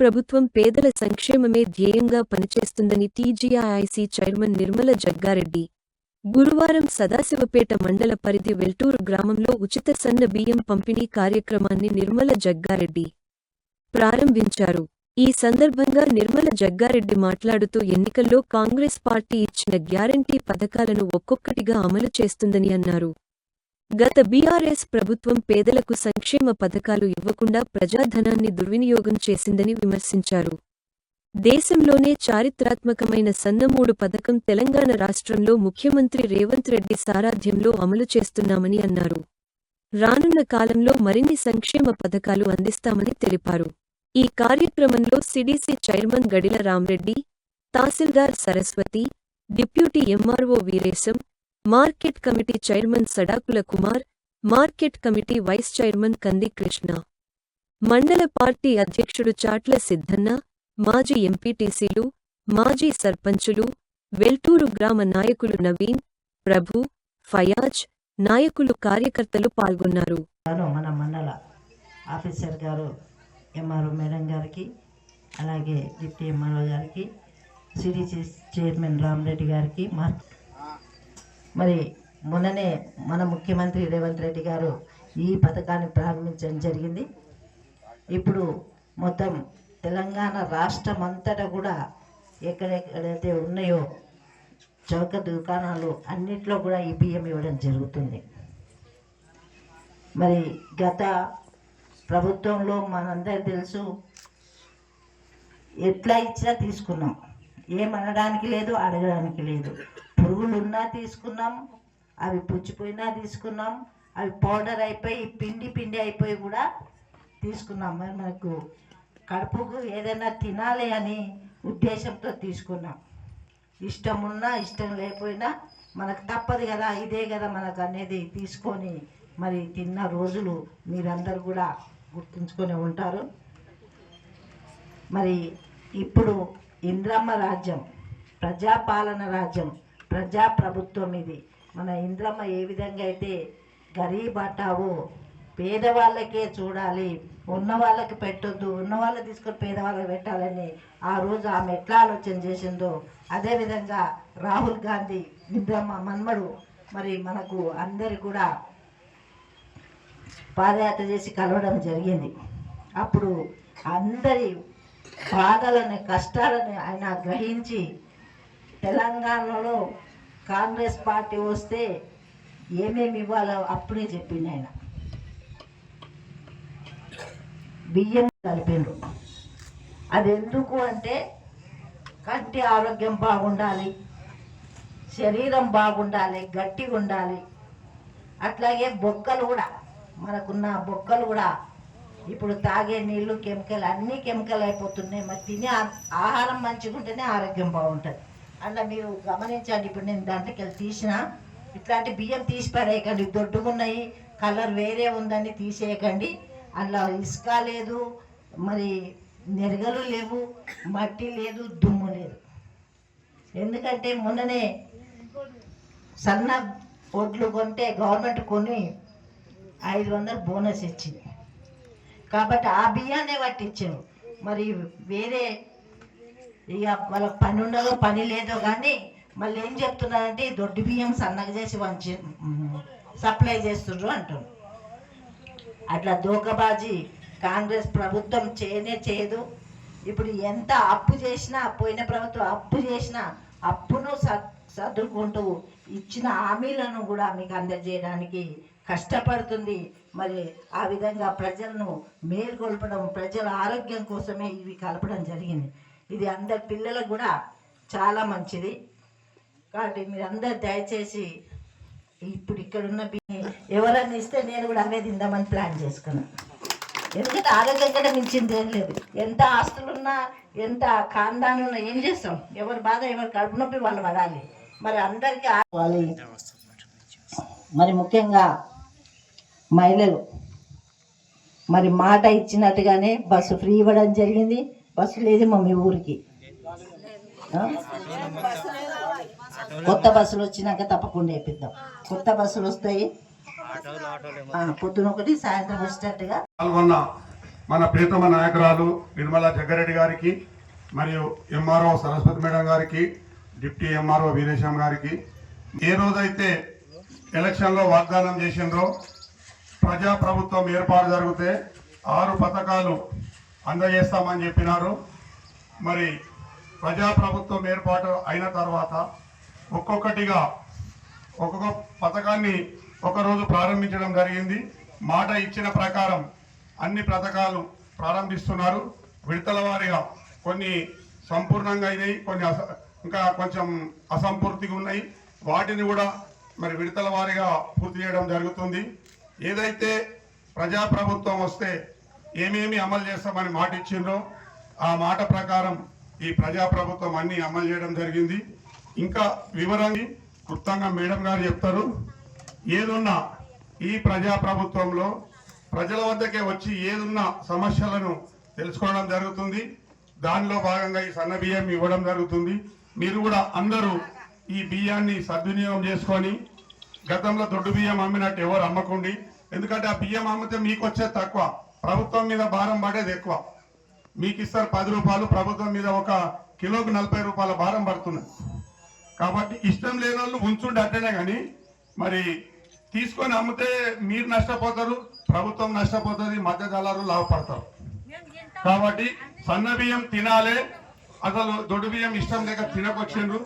ప్రభుత్వం పేదల సంక్షేమమే ధ్యేయంగా పనిచేస్తుందని టీజీఐఐసీ చైర్మన్ నిర్మల జగ్గారెడ్డి. గురువారం సదాశివపేట మండల పరిధి వెల్టూరు గ్రామంలో ఉచిత సన్న బియ్యం పంపిణీ కార్యక్రమాన్ని నిర్మల జగ్గారెడ్డి ప్రారంభించారు. ఈ సందర్భంగా నిర్మల జగ్గారెడ్డి మాట్లాడుతూ ఎన్నికల్లో కాంగ్రెస్ పార్టీ ఇచ్చిన గ్యారంటీ పథకాలను ఒక్కొక్కటిగా అమలు చేస్తుందని అన్నారు. గత బీఆర్ఎస్ ప్రభుత్వం పేదలకు సంక్షేమ పథకాలు ఇవ్వకుండా ప్రజాధనాన్ని దుర్వినియోగం చేసిందని విమర్శించారు. దేశంలోనే చారిత్రాత్మకమైన సన్నమూడు పథకం తెలంగాణ రాష్ట్రంలో ముఖ్యమంత్రి రేవంత్ రెడ్డి సారథ్యంలో అమలు చేస్తున్నామని అన్నారు. రానున్న కాలంలో మరిన్ని సంక్షేమ పథకాలు అందిస్తామని తెలిపారు. ఈ కార్యక్రమంలో CDC chairman Gadila Ramreddy tahsildar Saraswathi deputy MRO Veeresham market committee chairman Sadakula Kumar market committee vice chairman Kandi Krishna. మండల పార్టీ అధ్యక్షుడు చాట్ల సిద్ధన్న మాజీ ఎంపీటీసీలు మాజీ సర్పంచులు వెల్టూరు గ్రామ నాయకులు నవీన్ ప్రభు ఫయాజ్ నాయకులు కార్యకర్తలు పాల్గొన్నారు. మన మండల ఆఫీసర్ గారు ఎంఆర్ఓ మేడం గారికి అలాగే డిప్టీ ఎంఆర్ఓ గారికి సిడిసి చైర్మన్ రామరెడ్డి గారికి మార్కెట్ మరి మొన్ననే మన ముఖ్యమంత్రి రేవంత్ రెడ్డి గారు ఈ పథకాన్ని ప్రారంభించడం జరిగింది. ఇప్పుడు మొత్తం తెలంగాణ రాష్ట్రం అంతటా కూడా ఎక్కడెక్కడైతే ఉన్నాయో చౌక దుకాణాలు అన్నిట్లో కూడా ఈ బియ్యం ఇవ్వడం జరుగుతుంది. మరి గత ప్రభుత్వంలో మనందరికి తెలుసు ఎట్లా ఇచ్చినా తీసుకున్నాం. ఏమనడానికి లేదు అడగడానికి లేదు. పురుగులు ఉన్నా తీసుకున్నాం అవి పుచ్చిపోయినా తీసుకున్నాం అవి పౌడర్ అయిపోయి పిండి పిండి అయిపోయి కూడా తీసుకున్నాం. మరి మనకు కడుపుకు ఏదైనా తినాలి అని ఉద్దేశంతో తీసుకున్నాం. ఇష్టం ఉన్నా ఇష్టం లేకపోయినా మనకు తప్పదు కదా ఇదే కదా మనకు అనేది తీసుకొని మరి తిన్న రోజులు మీరందరూ కూడా గుర్తుంచుకొని ఉంటారు. మరి ఇప్పుడు ఇంద్రమ్మ రాజ్యం ప్రజాపాలన రాజ్యం ప్రజా ప్రభుత్వం ఇది. మన ఇంద్రమ్మ ఏ విధంగా అయితే గరీబ్ అంటావో పేదవాళ్ళకే చూడాలి. ఉన్న వాళ్ళకి పెట్టొద్దు. ఉన్న వాళ్ళు తీసుకొని పేదవాళ్ళకి పెట్టాలని ఆ రోజు ఆమె ఎట్లా ఆలోచన చేసిందో అదేవిధంగా రాహుల్ గాంధీ ఇంద్రమ్మ మన్మడు మరి మనకు అందరి కూడా పాదయాత్ర చేసి కలవడం జరిగింది. అప్పుడు అందరి బాధలని కష్టాలని ఆయన గ్రహించి తెలంగాణలో కాంగ్రెస్ పార్టీ వస్తే ఏమేమి ఇవ్వాలో అప్పుడే చెప్పింది ఆయన. బియ్యం కలిపిండ్రు అది ఎందుకు అంటే కంటి ఆరోగ్యం బాగుండాలి శరీరం బాగుండాలి గట్టిగా ఉండాలి. అట్లాగే బొక్కలు కూడా మనకున్న బొక్కలు కూడా ఇప్పుడు తాగే నీళ్ళు కెమికల్ అన్నీ కెమికల్ అయిపోతున్నాయి. మరి తినే ఆహారం మంచిగా ఉంటేనే ఆరోగ్యం బాగుంటుంది. అట్లా మీరు గమనించండి. ఇప్పుడు నేను దాంట్లోకి వెళ్ళి తీసిన ఇట్లాంటి బియ్యం తీసి పడేయకండి దొడ్డుగున్నాయి కలర్ వేరే ఉందని తీసేయకండి. అందులో ఇసుక లేదు మరి నెరగలు లేవు మట్టి లేదు దుమ్ము లేదు. ఎందుకంటే మొన్ననే సన్న ఒడ్లు కొంటే గవర్నమెంట్ కొని ఐదు వందలు బోనస్ ఇచ్చింది. కాబట్టి ఆ బియ్యాన్నే పట్టించారు. మరి వేరే ఇక వాళ్ళకి పని ఉండదో పని లేదో కానీ మళ్ళీ ఏం చెప్తున్నారంటే దొడ్డు బియ్యం సన్నగా చేసి వంచి సప్లై చేస్తుండ్రు అంటారు అట్లా దోకబాజీ కాంగ్రెస్ ప్రభుత్వం చేయనే చేయదు. ఇప్పుడు ఎంత అప్పు చేసినా పోయిన ప్రభుత్వం అప్పు చేసినా అప్పును సర్దుకుంటూ ఇచ్చిన హామీలను కూడా మీకు అందజేయడానికి కష్టపడుతుంది. మరి ఆ విధంగా ప్రజలను మేల్కొల్పడం ప్రజల ఆరోగ్యం కోసమే ఇవి కలపడం జరిగింది. ఇది అందరి పిల్లలకు కూడా చాలా మంచిది. కాబట్టి మీరందరూ దయచేసి ఇప్పుడు ఇక్కడ ఉన్న ఎవరన్నా ఇస్తే నేను కూడా అవే తిందామని ప్లాన్ చేసుకున్నాను ఎందుకంటే ఆరోగ్యం కంటే మించింది ఏం లేదు. ఎంత ఆస్తులున్నా ఎంత ఖాందాలు ఉన్నా ఏం చేస్తాం? ఎవరి బాధ ఎవరి కడుపు నొప్పి వాళ్ళు పడాలి. మరి అందరికీ ఆ- మరి ముఖ్యంగా మహిళలు. మరి మాట ఇచ్చినట్టుగానే బస్సు ఫ్రీ ఇవ్వడం జరిగింది. బస్సు లేదు మమ్మీ మీ ఊరికి. కొత్త బస్సులు వచ్చినాక తప్పకుండా వేపిద్దాం. కొత్త బస్సులు వస్తాయి. పొద్దున ఒకటి సాయంత్రం వచ్చేటట్టుగా. పాల్గొన్న మన ప్రీతమ నాయకురాలు నిర్మలా జగ్గారెడ్డి గారికి మరియు ఎంఆర్ఓ సరస్వతి మేడం గారికి డిప్టీ ఎంఆర్ఓ వీరేశం గారికి ఏ రోజైతే ఎలక్షన్లో వాగ్దానం చేసిండ్రో ప్రజా ప్రభుత్వం ఏర్పాటు జరిగితే ఆరు పథకాలు అందజేస్తామని చెప్పినారు. మరి ప్రజా ప్రభుత్వం ఏర్పాటు అయిన తర్వాత ఒక్కొక్కటిగా ఒక్కొక్క పథకాన్ని ఒకరోజు ప్రారంభించడం జరిగింది. మాట ఇచ్చిన ప్రకారం అన్ని పథకాలు ప్రారంభిస్తున్నారు. విడతల వారిగా కొన్ని సంపూర్ణంగా అయినాయి కొన్ని అస ఇంకా కొంచెం అసంపూర్తిగా ఉన్నాయి. వాటిని కూడా మరి విడతల వారీగా పూర్తి చేయడం జరుగుతుంది. ఏదైతే ప్రజాప్రభుత్వం వస్తే ఏమేమి అమలు చేస్తామని మాట ఇచ్చిండ్రో ఆ మాట ప్రకారం ఈ ప్రజాప్రభుత్వం అన్ని అమలు చేయడం జరిగింది. ఇంకా వివరాన్ని క్లుప్తంగా మేడం గారు చెప్తారు. ఏదున్నా ఈ ప్రజాప్రభుత్వంలో ప్రజల వద్దకే వచ్చి ఏదున్న సమస్యలను తెలుసుకోవడం జరుగుతుంది. దానిలో భాగంగా ఈ సన్న బియ్యం ఇవ్వడం జరుగుతుంది. మీరు కూడా అందరూ ఈ బియ్యాన్ని సద్వినియోగం చేసుకొని గతంలో దొడ్డు బియ్యం అమ్మినట్టు ఎవరు అమ్మకండి. ఎందుకంటే ఆ బియ్యం అమ్మితే మీకు వచ్చేది తక్కువ. ప్రభుత్వం మీద భారం పడేది ఎక్కువ. మీకు ఇస్తారు పది రూపాయలు ప్రభుత్వం మీద ఒక కిలోకి నలభై రూపాయల భారం పడుతున్నది కాబట్టి ఇష్టం లేని వాళ్ళు ఉంచుండి అట్టనే కానీ మరి తీసుకొని అమ్మితే మీరు నష్టపోతారు ప్రభుత్వం నష్టపోతుంది మధ్య దళారు లాభపడతారు. కాబట్టి సన్న బియ్యం తినాలే అసలు దొడ్డు బియ్యం ఇష్టం లేక తినకొచ్చిండ్రు.